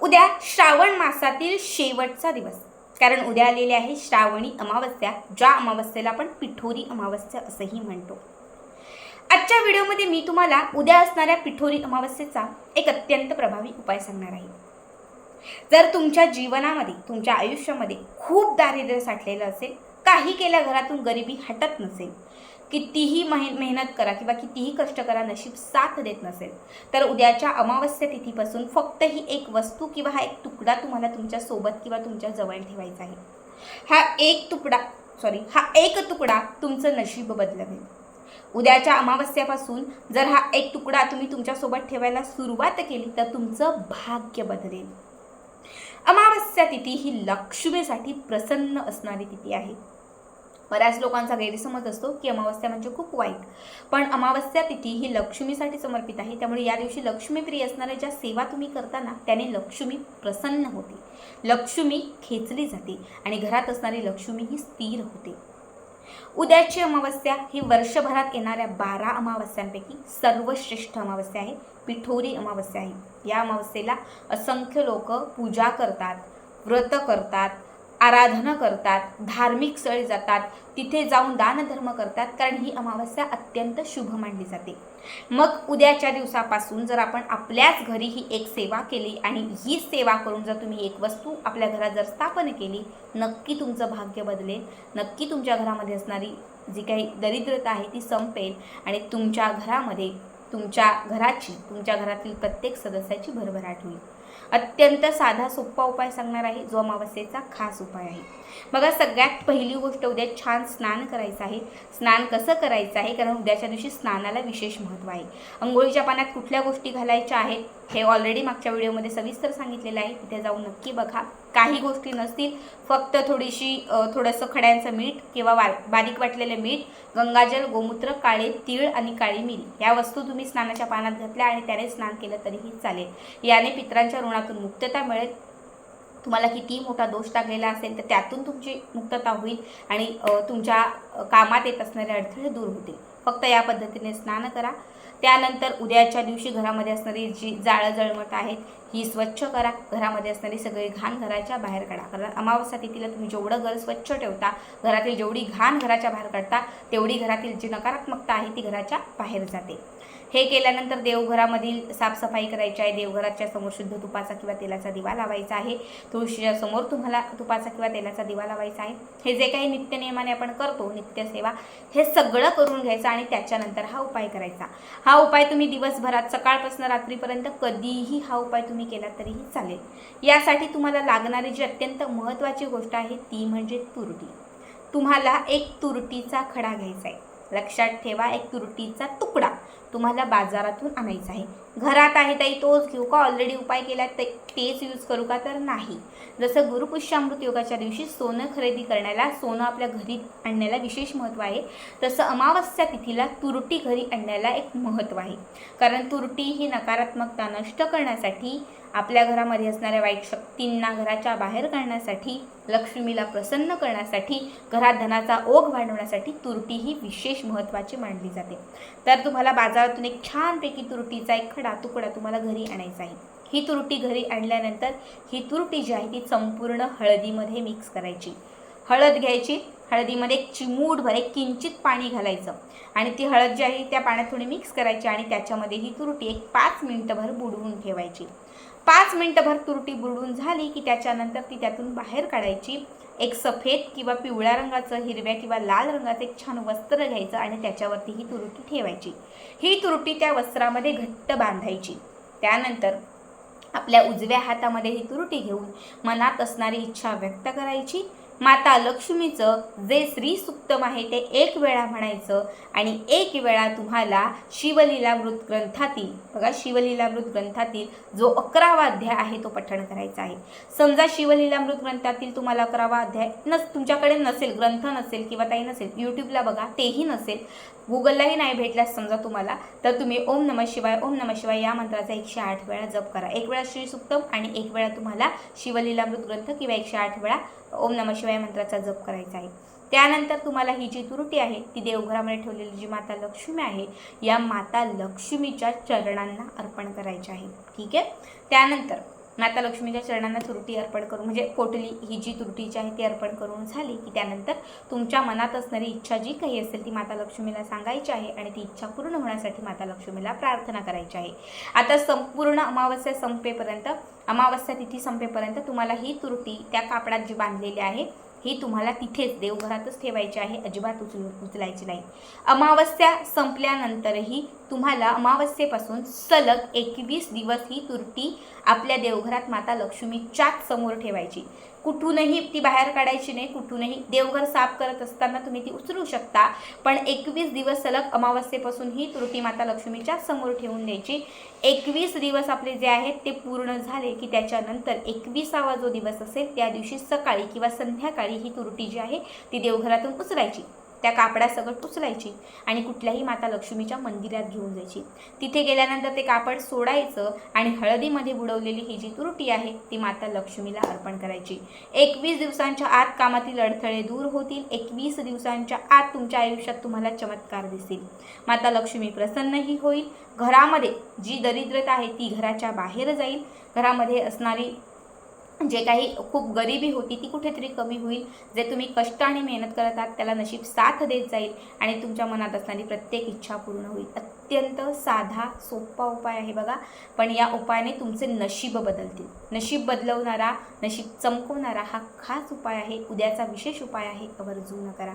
उद्या श्रावण मासातील शेवटचा दिवस. कारण उद्या आलेली आहे श्रावणी अमावस्या ज्या अमावस्येला आपण पिठोरी अमावस्या असंही म्हणतो. आजच्या व्हिडिओमध्ये मी तुम्हाला उद्या असणाऱ्या पिठोरी अमावस्येचा एक अत्यंत प्रभावी उपाय सांगणार आहे. जर तुमच्या जीवनामध्ये तुमच्या आयुष्यामध्ये खूप दारिद्र्य साठलेलं असेल काही केल्या घरातून गरिबी हटत नसेल कितीही मेह मेहनत करा किंवा कितीही कष्ट करा नशीब साथ देत नसेल तर उद्याच्या अमावस्या तिथीपासून फक्त ही एक वस्तू किंवा हा एक तुकडा तुम्हाला तुमच्यासोबत किंवा तुमच्या जवळ ठेवायचा आहे. हा एक तुकडा सॉरी हा एक तुकडा तुमचं नशीब बदलवेल. उद्याच्या अमावस्यापासून जर हा एक तुकडा तुम्ही तुमच्यासोबत ठेवायला सुरुवात केली तर तुमचं भाग्य बदलेल. अमावस्या तिथी ही लक्ष्मीसाठी प्रसन्न असणारी तिथी आहे. बऱ्याच लोकांचा गैरसमज असतो की अमावस्या म्हणजे खूप वाईट. पण अमावस्या तिथी ही लक्ष्मीसाठी समर्पित आहे. त्यामुळे या दिवशी लक्ष्मीप्रिय असणाऱ्या ज्या सेवा तुम्ही करताना त्याने लक्ष्मी प्रसन्न होते. लक्ष्मी खेचली जाते आणि घरात असणारी लक्ष्मी ही स्थिर होते. उद्याची अमावस्या ही वर्षभरात येणाऱ्या बारा अमावस्यांपैकी सर्वश्रेष्ठ अमावस्या आहे. पिठोरी अमावस्या आहे. या अमावस्येला असंख्य लोक पूजा करतात व्रत करतात आराधना करतात धार्मिक स्थळी जातात तिथे जाऊन दानधर्म करतात कारण ही अमावस्या अत्यंत शुभ मानली जाते. मग उद्याच्या दिवसापासून जर आपण आपल्याच घरी ही एक सेवा केली आणि ही सेवा करून जर तुम्ही एक वस्तू आपल्या घरात जर स्थापन केली नक्की तुमचं भाग्य बदलेल नक्की तुमच्या घरामध्ये असणारी जी काही दरिद्रता आहे ती संपेल आणि तुमच्या घरामध्ये तुमच्या घराची तुमच्या घरातील प्रत्येक सदस्याची भरभराट होईल. अत्यंत साधा सोपा उपाय सांगणार आहे. जो अमावस्येचा खास उपाय आहे. बघा सगळ्यात पहिली गोष्ट उद्या छान स्नान करायचं आहे. स्नान कसं करायचं आहे? कारण उद्याच्या दिवशी स्नानाला विशेष महत्त्व आहे. अंघोळीच्या पाण्यात कुठल्या गोष्टी घालायच्या आहेत? हे ऑलरेडी मागच्या व्हिडिओमध्ये सविस्तर सांगितलेलं आहे. तिथे जाऊन नक्की बघा. काही गोष्टी नसतील. फक्त थोडीशी थोडंसं खड्यांचं मीठ किंवा वा बारीक वाटलेलं मीठ गंगाजल गोमूत्र काळे तीळ आणि काळी मिरी. या वस्तू तुम्ही स्नानाच्या पाण्यात घातल्या आणि त्याने स्नान केलं तरीही चालेल. याने पित्रांच्या ऋणातून मुक्तता मिळेल. तुम्हाला किती मोठा दोष लागलेला असेल तर त्यातून तुमची मुक्तता होईल आणि तुमच्या कामात येत असणारे अडथळे दूर होतील. फक्त या पद्धतीने स्नान करा. त्यानंतर उद्याच्या दिवशी घरामध्ये असणारी जी जाळं जळमट आहेत ही स्वच्छ करा. घरामध्ये असणारी सगळी घाण घराच्या बाहेर काढा. कारण अमावस्या तिथीला तुम्ही जेवढं घर स्वच्छ ठेवता घरातील जेवढी घाण घराच्या बाहेर काढता तेवढी घरातील जी नकारात्मकता आहे ती घराच्या बाहेर जाते. हे केल्यानंतर देवघरामधील साफसफाई करायची आहे. देवघराच्या समोर शुद्ध तुपाचा किंवा तेलाचा दिवा लावायचा आहे. तुळशीच्या समोर तुम्हाला तुपाचा किंवा तेलाचा दिवा लावायचा आहे. हे जे काही नित्यनियमाने आपण करतो नित्यसेवा हे सगळं करून घ्यायचं आणि त्याच्यानंतर हा उपाय करायचा. हा उपाय तुम्ही दिवसभरात सकाळपासून रात्रीपर्यंत कधीही हा उपाय तुम्ही केला तरीही चालेल. यासाठी तुम्हाला लागणारी जी अत्यंत महत्त्वाची गोष्ट आहे ती म्हणजे तुरटी. तुम्हाला एक तुरटीचा खडा घ्यायचा आहे. लक्षात ठेवा एक तुरटीचा तुकडा तुम्हाला बाजारातून आणायचा आहे. घरात आहे ताई तोच घेऊ का? ऑलरेडी उपाय केला ते तेच यूज करू का? तर नाही. जसं गुरुपुष्यामृत योगाच्या दिवशी सोनं खरेदी करण्याला सोनं आपल्या घरी आणण्याला विशेष महत्त्व आहे तसं अमावस्या तिथीला तुरटी घरी आणण्याला एक महत्त्व आहे. कारण तुरटी ही नकारात्मकता नष्ट करण्यासाठी आपल्या घरामध्ये असणाऱ्या वाईट शक्तींना घराच्या बाहेर काढण्यासाठी लक्ष्मीला प्रसन्न करण्यासाठी घरात धनाचा ओघ वाढवण्यासाठी तुरटी ही विशेष महत्त्वाची मानली जाते. तर तुम्हाला बाजारातून एक छानपैकी तुरटीचा एक खडा तुकडा तुम्हाला घरी आणायचा आहे. ही तुरटी घरी आणल्यानंतर ही तुरटी जी आहे ती संपूर्ण हळदीमध्ये मिक्स करायची. हळद घ्यायची हळदीमध्ये एक चिमूटभर एक किंचित पाणी घालायचं. आणि ती हळद जी आहे त्या पाण्यात थोडी मिक्स करायची आणि त्याच्यामध्ये ही तुरटी एक पाच मिनटंभर बुडवून ठेवायची. पाच मिनटंभर तुरटी बुडवून झाली की त्याच्यानंतर ती त्यातून बाहेर काढायची. एक सफेद किंवा पिवळ्या रंगाचं हिरव्या किंवा लाल रंगाचं एक छान वस्त्र घ्यायचं आणि त्याच्यावरती ही तुरटी ठेवायची. ही तुरटी त्या वस्त्रामध्ये घट्ट बांधायची. त्यानंतर आपल्या उजव्या हातामध्ये ही तुरटी घेऊन मनात असणारी इच्छा व्यक्त करायची. माता लक्ष्मीचं जे श्री सुक्तम आहे ते एक वेळा म्हणायचं आणि एक वेळा तुम्हाला शिवलीलामृत ग्रंथातील बघा शिवलीलामृत ग्रंथातील जो अकरावा अध्याय आहे तो पठण करायचा आहे. समजा शिवलीलामृत ग्रंथातील तुम्हाला अकरावा अध्याय नस तुमच्याकडे नसेल ग्रंथ नसेल किंवा काही नसेल यूट्यूबला बघा तेही नसेल. गुगललाही नाही भेटल्यास समजा तुम्हाला तर तुम्ही ओम नम शिवाय ओम नम शिवाय या मंत्राचा एकशे आठ वेळा जप करा. एक वेळा श्री सुक्तम आणि एक वेळा तुम्हाला शिवलीलामृत ग्रंथ किंवा एकशे आठ वेळा ओम नम शिवाय मंत्राचा जप करायचा आहे. त्यानंतर तुम्हाला ही जी त्रुटी आहे ती देवघरामध्ये ठेवलेली जी माता लक्ष्मी आहे या माता लक्ष्मीच्या चरणांना अर्पण करायची आहे. ठीक आहे? त्यानंतर माता लक्ष्मीच्या चरणांना त्रुटी अर्पण करून म्हणजे पोटली ही जी तुरटीची आहे ती अर्पण करून झाली की त्यानंतर तुमच्या मनात असणारी इच्छा जी काही असेल ती माता लक्ष्मीला सांगायची आहे आणि ती इच्छा पूर्ण होण्यासाठी माता लक्ष्मीला प्रार्थना करायची आहे. आता संपूर्ण अमावस्या संपेपर्यंत अमावस्या तिथी संपेपर्यंत तुम्हाला ही तुरटी त्या कापडात जी बांधलेली आहे ही तुम्हाला तिथेच देवघरातच ठेवायची आहे अजिबात उचल उचलायची नाही. अमावस्या संपल्यानंतरही तुम्हाला अमावस्येपासून सलग एकवीस दिवस ही तुरटी आपल्या देवघरात माता लक्ष्मीच्याच समोर ठेवायची. कुठूनही ती बाहेर काढायची नाही कुठूनही देवघर साफ करत असताना तुम्ही ती उचलू शकता. पण एकवीस दिवस सलग अमावस्येपासून ही तुरटी माता लक्ष्मीच्या समोर ठेवून द्यायची. एकवीस दिवस आपले जे आहेत ते पूर्ण झाले की त्याच्यानंतर एकविसावा जो दिवस असेल त्या दिवशी सकाळी किंवा संध्याकाळी ही तुरटी जी आहे ती देवघरातून उचलायची. त्या कापडासकट उचलायची आणि कुठल्याही माता लक्ष्मीच्या मंदिरात घेऊन जायची. तिथे गेल्यानंतर ते कापड सोडायचं आणि हळदीमध्ये बुडवलेली ही जी तुरटी आहे ती माता लक्ष्मीला अर्पण करायची. एकवीस दिवसांच्या आत कामातील अडथळे दूर होतील. एकवीस दिवसांच्या आत तुमच्या आयुष्यात तुम्हाला चमत्कार दिसतील माता लक्ष्मी प्रसन्नही होईल. घरामध्ये जी दरिद्रता आहे ती घराच्या बाहेर जाईल. घरामध्ये असणारी जे काही खूप गरिबी होती ती कुठेतरी कमी होईल. जे तुम्ही कष्ट आणि मेहनत करत आहात त्याला नशीब साथ देत जाईल आणि तुमच्या मनात असणारी प्रत्येक इच्छा पूर्ण होईल. अत्यंत साधा सोपा उपाय आहे बघा. पण या उपायाने तुमचे नशीब बदलतील. नशीब बदलवणारा नशीब चमकवणारा हा खास उपाय आहे. उद्याचा विशेष उपाय आहे आवर्जून करा.